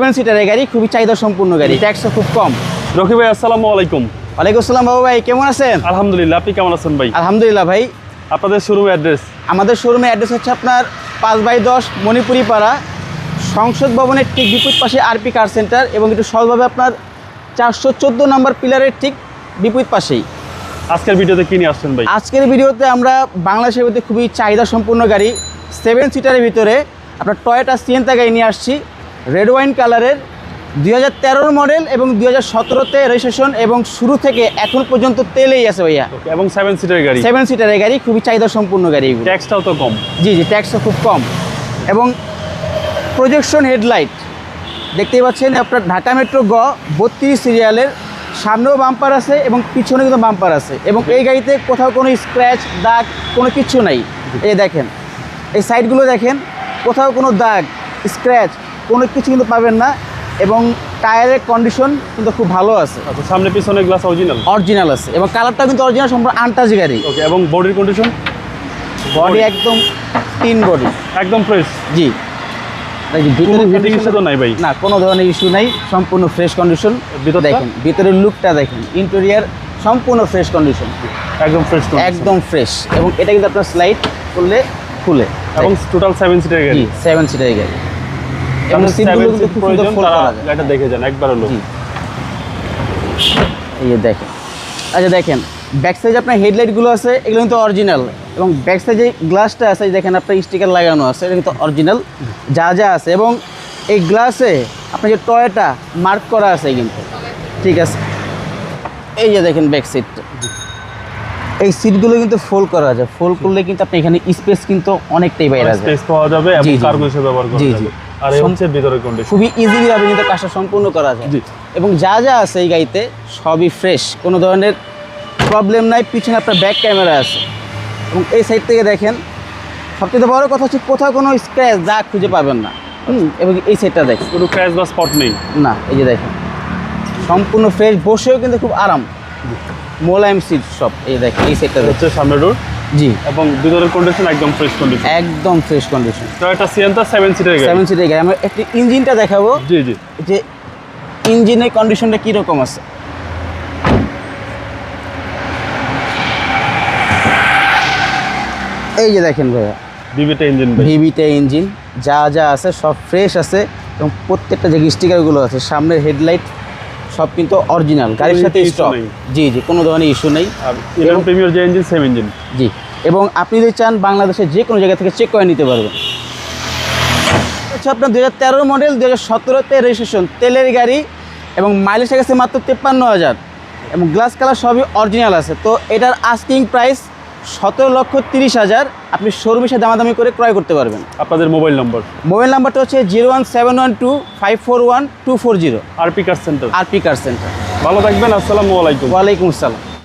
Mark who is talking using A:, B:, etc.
A: Seven সিটারের গাড়ি খুবই চাহিদা সম্পূর্ণ গাড়ি ট্যাক্সও খুব কম।
B: রকি ভাই আসসালামু আলাইকুম।
A: ওয়ালাইকুম আসসালাম বাবু ভাই কেমন আছেন?
B: আলহামদুলিল্লাহ আপনি কেমন আছেন ভাই?
A: আলহামদুলিল্লাহ ভাই।
B: আপনাদের শোরুম অ্যাড্রেস
A: আমাদের শোরুমে অ্যাড্রেস হচ্ছে আপনার পাঁচ বাই দশ মণিপুরি পাড়া সংসদ ভবনের ঠিক বিপরীত পাশে আরপি কার সেন্টার এবং একটু সহজভাবে আপনার চারশো চোদ্দ নম্বর পিলারের ঠিক বিপরীত পাশেই।
B: আজকের ভিডিওতে কি নিয়ে আসছেন ভাই?
A: আজকের ভিডিওতে আমরা বাংলাদেশের মধ্যে খুবই চাহিদা সম্পূর্ণ গাড়ি সেভেন সিটারের ভিতরে আপনার টয়োটা সিয়েন্তা গাড়ি নিয়ে আসছি। রেড ওয়াইন কালারের দুই হাজার তেরোর মডেল এবং দুই হাজার সতেরোতে রেজিস্ট্রেশন এবং শুরু থেকে এখন পর্যন্ত তেলেই আছে ভাইয়া।
B: এবং সেভেন সিটার গাড়ি।
A: সেভেন সিটারের গাড়ি খুবই চাহিদা সম্পূর্ণ গাড়ি
B: ট্যাক্সটাও তো কম।
A: জি জি ট্যাক্সটা খুব কম। এবং প্রজেকশন হেডলাইট দেখতেই পাচ্ছেন আপনার ঢাকা মেট্রো গ বত্রিশ সিরিয়ালের সামনেও বাম্পার আছে এবং পিছনে কিন্তু বাম্পার আছে। এবং এই গাড়িতে কোথাও কোনো স্ক্র্যাচ দাগ কোনো কিছু নাই। এই দেখেন এই সাইডগুলো দেখেন কোথাও কোনো দাগ স্ক্র্যাচ কোনো কিছু কিন্তু পাবেন না এবং টায়ারের কন্ডিশন কিন্তু খুব ভালো আছে।
B: আচ্ছা সামনে পিছনে গ্লাস অরিজিনাল
A: অরিজিনাল আছে এবং কালারটা কিন্তু অরিজিনাল সম্পূর্ণ আনটাচ গাড়ি।
B: ওকে এবং বডির কন্ডিশন
A: বডি একদম তিন বডি
B: একদম ফ্রেশ
A: জি। ভিতরে
B: ইস্যু তো নাই ভাই।
A: না কোনো ধরনের ইস্যু নাই সম্পূর্ণ ফ্রেশ কন্ডিশন
B: ভিতরটা?
A: দেখেন ভিতরের লুকটা দেখেন ইন্টেরিয়ার সম্পূর্ণ ফ্রেশ কন্ডিশন
B: একদম ফ্রেশ
A: একদম ফ্রেশ এবং এটা কিন্তু আপনার স্লাইড করলে খুলে।
B: এবং টোটাল সেভেন সিটের গাড়ি?
A: সেভেন সিটার গাড়ি। এবং
B: যাদের
A: সিটগুলো কিন্তু খুব সুন্দর ফোল্ড করা যায়।
B: গাড়িটা দেখে যান একবার হলো
A: এই দেখেন। আচ্ছা দেখেন ব্যাক সাইডে আপনার হেডলাইটগুলো আছে এগুলো কিন্তু অরিজিনাল এবং ব্যাক সাইডে গ্লাসটা আছে দেখেন আপনার স্টিকার লাগানো আছে এটা কিন্তু অরিজিনাল যা যা আছে এবং এই গ্লাসে আপনার যে টয়টা মার্ক করা আছে কিন্তু। ঠিক আছে। এই যে দেখেন ব্যাক সিটটা এই সিটগুলো কিন্তু ফোল্ড করা যায়। ফোল্ড করলে কিন্তু আপনি এখানে স্পেস কিন্তু অনেকটাই বাইরে
B: স্পেস পাওয়া যাবে এবং
A: জি, জি।
B: কার্গো হিসেবে ব্যবহার করা যাবে।
A: জি।
B: আর হচ্ছে ভিতরের কন্ডিশন
A: খুবই ইজিলি ভাবে কিন্তু কাজটা সম্পূর্ণ করা যায়।
B: জি।
A: এবং যা যা আছে এই গাড়িতে সবই ফ্রেশ কোনো ধরনের প্রবলেম নাই পিছনে আপনার ব্যাক ক্যামেরা আছে। এবং এই সাইড থেকে দেখেন সবচেয়ে বড় কথা হচ্ছে কোথাও কোনো স্ক্র্যাচ দাগ খুঁজে পাবেন না। হুম এবং এই সাইডটা দেখেন।
B: কোনো ক্র্যাশ বা স্পট নেই।
A: না এই যে দেখেন। সম্পূর্ণ ফ্রেশ বসেও কিন্তু খুব আরাম। মোলায়েম সিট সব এই দেখেন এই সাইডটা
B: হচ্ছে সামনে ডোর
A: জি।
B: এবং ভিতরের কন্ডিশন একদম ফ্রেশ কন্ডিশন
A: একদম fresh condition
B: Toyota Sienta seven সিটের গাড়ি।
A: সেভেন সিটের গাড়ি। আমরা একটি ইঞ্জিনটা দেখাবো।
B: জি জি।
A: যে ইঞ্জিনের কন্ডিশনটা কীরকম আছে। এই যে দেখেন ভাইয়া।
B: বিবিটা ইঞ্জিন ভাই।
A: ইঞ্জিন যা যা আছে সব ফ্রেশ আছে। এবং প্রত্যেকটা যে স্টিকারগুলো আছে সামনের হেডলাইট সব কিন্তু অরিজিনাল গাড়ির সাথে স্টক জি জি কোনো ধরনের ইস্যু নেই।
B: প্রিমিয়ার যে ইঞ্জিন সেম ইঞ্জিন
A: জি এবং আপনি যদি চান বাংলাদেশের যে কোনো জায়গা থেকে চেক করে নিতে পারবেন। হচ্ছে আপনার দু হাজার তেরো মডেল দু হাজার সতেরোতে রেজিস্ট্রেশন তেলের গাড়ি এবং মাইলেজ গেছে মাত্র তেপ্পান্ন হাজার। এবং গ্লাস কালার সবই অরিজিনাল আছে। তো এটার আস্কিং প্রাইস সতেরো লক্ষ তিরিশ হাজার আপনি শোরুম সাথে দামাদামি করে ক্রয় করতে পারবেন।
B: আপনাদের মোবাইল নম্বর?
A: মোবাইল নাম্বারটা হচ্ছে zero one seven one two five four one two four zero.
B: RP car centre.
A: RP car centre.
B: ভালো থাকবেন আসসালামু আলাইকুম।
A: ওয়ালাইকুম আসসালাম।